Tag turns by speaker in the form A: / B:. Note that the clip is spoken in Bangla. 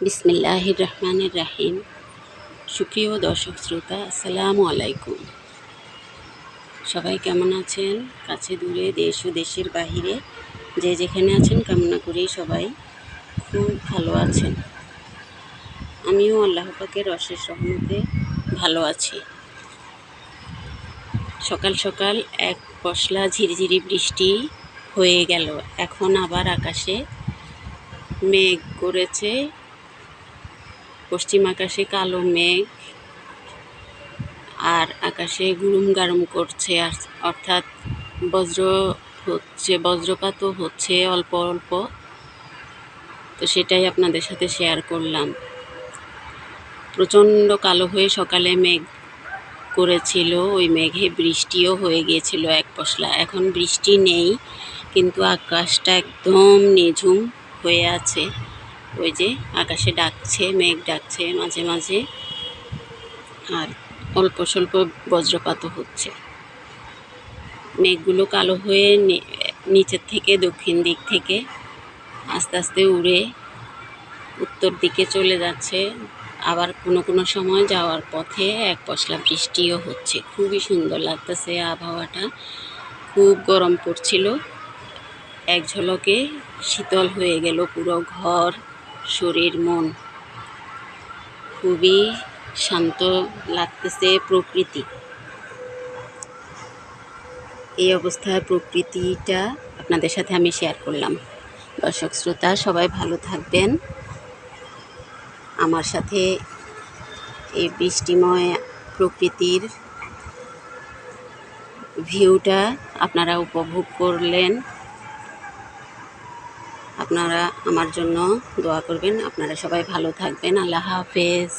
A: বিসমিল্লাহির রহমানের রাহিম সুপ্রিয় দর্শক শ্রোতা, আসসালামু আলাইকুম। সবাই কেমন আছেন? কাছে দূরে, দেশ ও দেশের বাহিরে, যে যেখানে আছেন, কামনা করি সবাই খুব ভালো আছেন। আমিও আল্লাহ পাকের অশেষ রহমতে ভালো আছি। সকাল সকাল এক পশলা ঝিরিঝিরি বৃষ্টি হয়ে গেল। এখন আবার আকাশে মেঘ করেছে। পশ্চিম আকাশে কালো মেঘ আর আকাশে গুরুম গারুম করছে অর্থাৎ বজ্র হচ্ছে বজ্রপাতও হচ্ছে অল্প অল্প। তো সেটাই আপনাদের সাথে শেয়ার করলাম। প্রচণ্ড কালো হয়ে সকালে মেঘ করেছিল, ওই মেঘে বৃষ্টিও হয়ে গিয়েছিল এক পশলা। এখন বৃষ্টি নেই, কিন্তু আকাশটা একদম নিঝুম হয়ে আছে। ওই যে আকাশে ডাকছে, মেঘ ডাকছে মাঝে মাঝে। আর অল্প স্বল্প বজ্রপাতও হচ্ছে। মেঘগুলো কালো হয়ে নিচের থেকে দক্ষিণ দিক থেকে আস্তে আস্তে উড়ে উত্তর দিকে চলে যাচ্ছে। আবার কোনো কোনো সময় যাওয়ার পথে এক পশলা বৃষ্টিও হচ্ছে। খুবই সুন্দর লাগতেছে আবহাওয়াটা। খুব গরম পড়ছিল। এক ঝলকে শীতল হয়ে গেল পুরো ঘর। শরীর, মন। খুবই শান্ত লাগতেছে প্রকৃতি। এই অবস্থায় প্রকৃতিটা আপনাদের সাথে আমি শেয়ার করলাম। দর্শক, শ্রোতা, সবাই ভালো থাকবেন। আমার সাথে এই বৃষ্টিময় প্রকৃতির ভিউটা আপনারা উপভোগ করলেন। আপনারা আমার জন্য দোয়া করবেন। আপনারা সবাই ভালো থাকবেন। আল্লাহ হাফেজ।